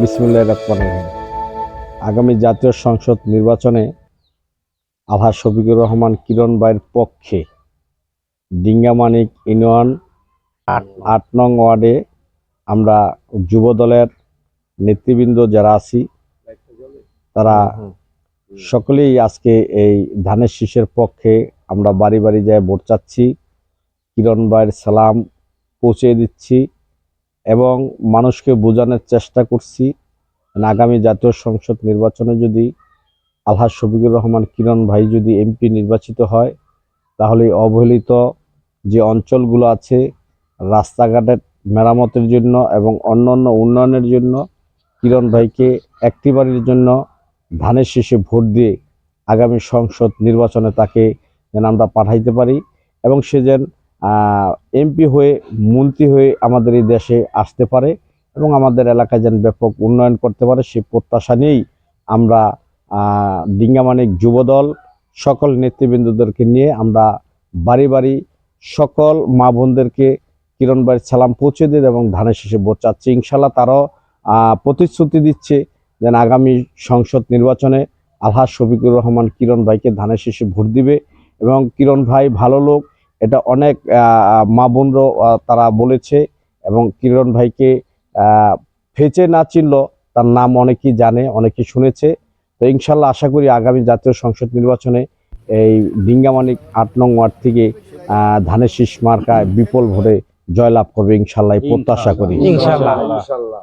বিসমুল্লাহ রহমান রহিম। আগামী জাতীয় সংসদ নির্বাচনে আভা শফিকুর রহমান কিরণ বাইয়ের পক্ষে ডিঙ্গামানিক ইউনিয়ন আট নং ওয়ার্ডে আমরা যুব দলের নেতৃবৃন্দ যারা আছি, তারা সকলেই আজকে এই ধানের শীষের পক্ষে আমরা বাড়ি বাড়ি যায় ভোট চাচ্ছি। কিরণ ভাইয়ের সালাম পৌঁছে দিচ্ছি। এবং মানুষকে বোঝানোর চেষ্টা করছি। আগামী জাতীয় সংসদ নির্বাচনে যদি আলহাজ শফিকুর রহমান কিরণ ভাই যদি এমপি নির্বাচিত হয়, তাহলে অবহেলিত যে অঞ্চলগুলো আছে, রাস্তাঘাটের মেরামতের জন্য এবং অন্যান্য উন্নয়নের জন্য, কিরণ ভাইকে একটিবারের জন্য ধানের শীষে ভোট দিয়ে আগামী সংসদ নির্বাচনে তাকে যেন আমরা পাঠাইতে পারি এবং সে যেন এমপি হয়ে, মন্ত্রী হয়ে আমাদের এই দেশে আসতে পারে এবং আমাদের এলাকায় যেন ব্যাপক উন্নয়ন করতে পারে, সেই প্রত্যাশা নিয়েই আমরা ডিঙ্গামানিক যুবদল সকল নেতৃবৃন্দদেরকে নিয়ে আমরা বাড়ি বাড়ি সকল মা বোনদেরকে কিরণ বাড়ির সালাম পৌঁছে দিন এবং ধানের শেষে ভোট চাচ্ছে। ইনশাল্লাহ তারাও প্রতিশ্রুতি দিচ্ছে যেন আগামী সংসদ নির্বাচনে আলহাজ শফিকুর রহমান কিরণ ভাইকে ধানের শেষে ভোট দিবে এবং কিরণ ভাই ভালো লোক এটা অনেক মা বোনরাও তারা বলেছে এবং কিরণ ভাইকে আহ, ফেচে না চিনল তার নাম অনেকেই জানে অনেকেই শুনেছে। তো ইনশাল্লাহ আশা করি আগামী জাতীয় সংসদ নির্বাচনে এই ডিঙ্গামানিক আট নং ওয়ার্ড থেকে ধানের শীষ মার্কায় বিপুল ভোটে জয়লাভ করবে ইনশাল্লাহ প্রত্যাশা করি। ইনশাআল্লাহ। ইনশাআল্লাহ